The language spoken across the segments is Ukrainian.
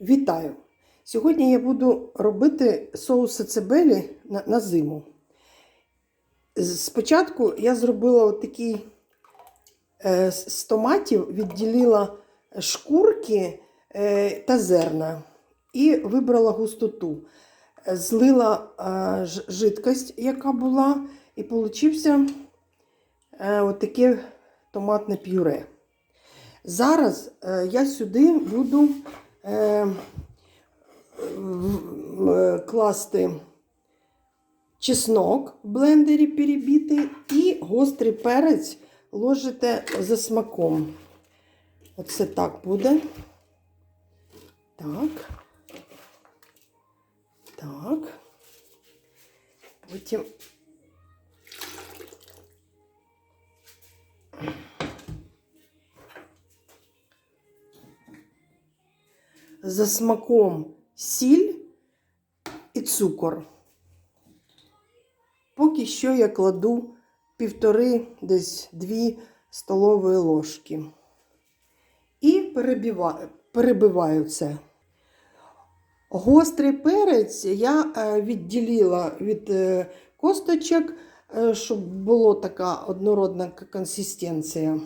Вітаю! Сьогодні я буду робити соуси цибелі на, на зиму. Спочатку я зробила от такий е, з томатів, відділила шкурки е, та зерна і вибрала густоту. Злила е, жидкость, яка була, і получився е, от таке томатне пюре. Зараз е, я сюди буду е, е, класти чеснок в блендері перебитий і гострий перець ложите за смаком. Оце так буде. Так. Так. Потім за смаком сіль і цукор. Поки що я кладу півтори, десь дві столові ложки. І перебиваю, перебиваю це. Гострий перець я е, відділила від е, косточок, е, щоб була така однородна консистенція.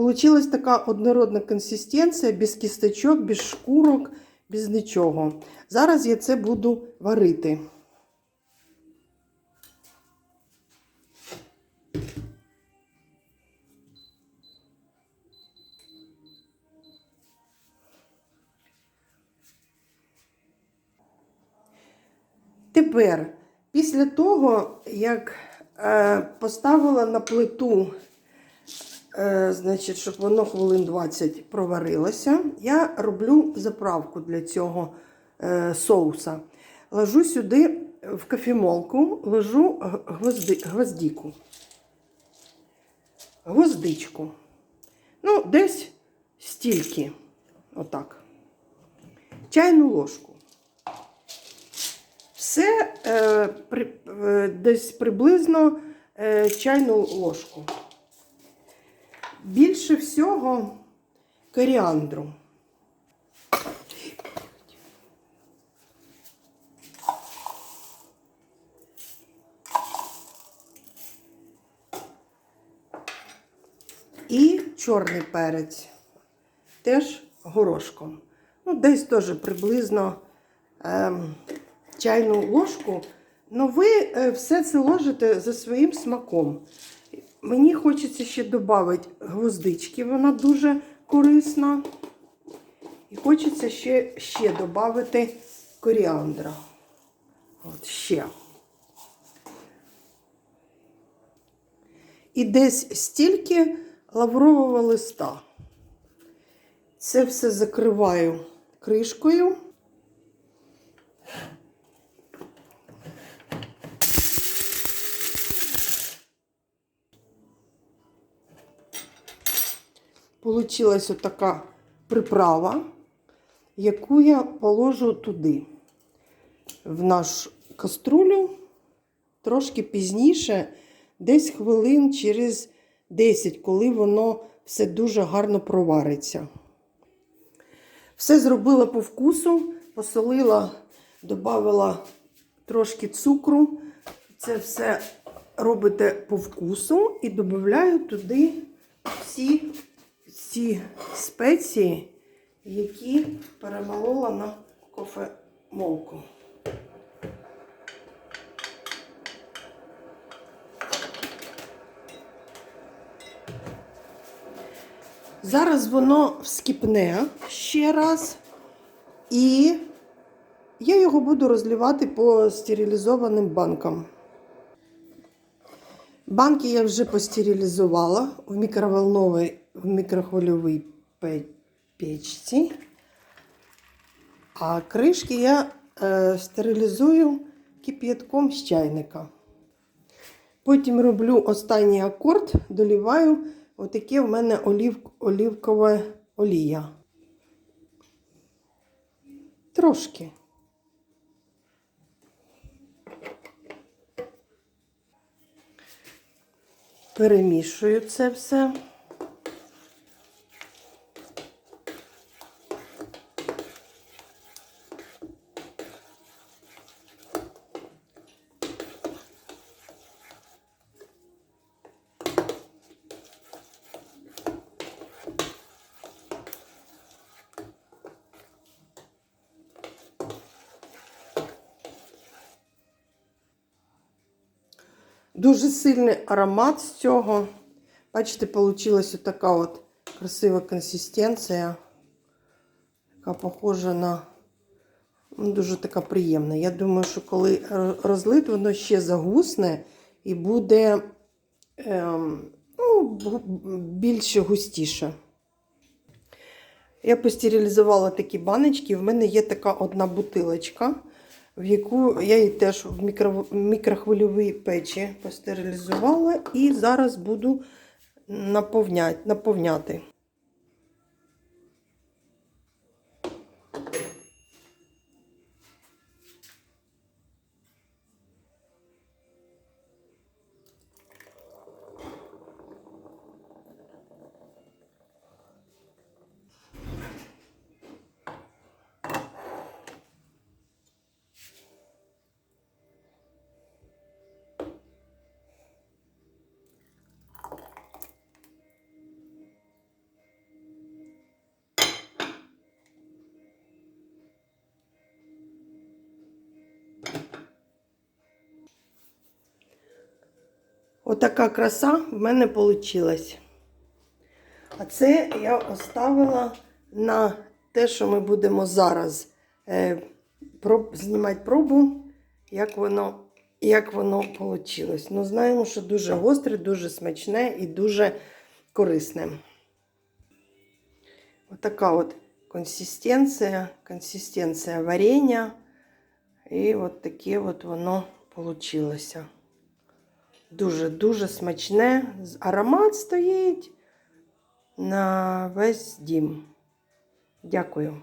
Получилась така однородна консистенція, без кісточок, без шкурок, без нічого. Зараз я це буду варити. Тепер, після того, як е, поставила на плиту Е, значить, щоб воно хвилин 20 проварилося. Я роблю заправку для цього е, соуса. Ложу сюди в кофемолку, ложу гвозди, гвоздику. Гвоздичку. Ну, десь стільки. Отак. Чайну ложку. Все е, при, е, десь приблизно е, чайну ложку. Більше всього коріандру. І чорний перець. Теж горошком. Ну, десь теж приблизно ем, чайну ложку. Ну, ви е, все це ложите за своїм смаком. Мені хочеться ще додати гвоздички, вона дуже корисна. І хочеться ще, ще додати коріандра. От ще. І десь стільки лаврового листа. Це все закриваю кришкою. Получилась така приправа, яку я положу туди, в наш каструлю, трошки пізніше, десь хвилин через 10, коли воно все дуже гарно провариться. Все зробила по вкусу, посолила, додала трошки цукру. Це все робите по вкусу і додаю туди всі ці спеції, які перемолола на кофемолку. Зараз воно вскіпне ще раз, і я його буду розлівати по стерилізованим банкам. Банки я вже постерилізувала в мікроволновій в мікрохвильовій пе- печці. А кришки я е, стерилізую кип'ятком з чайника. Потім роблю останній акорд, доліваю отаке в мене олів, олівкова олія. Трошки. Перемішую це все. Дуже сильний аромат з цього. Бачите, вийшла така от красива консистенція. Яка похожа на ну, дуже така приємна. Я думаю, що коли розлит, воно ще загусне і буде ем, ну, більше густіше. Я постерилізувала такі баночки. В мене є така одна бутилочка, в яку я її теж в мікро, мікрохвильовій печі постерилізувала і зараз буду наповняти. Отака краса в мене вийшла. А це я оставила на те, що ми будемо зараз е, проб, знімати пробу, як воно, як воно вийшло. Ну, знаємо, що дуже гостре, дуже смачне і дуже корисне. Отака от консистенція, консистенція варення. І от таке от воно вийшло. Дуже-дуже смачне. Аромат стоїть на весь дім. Дякую.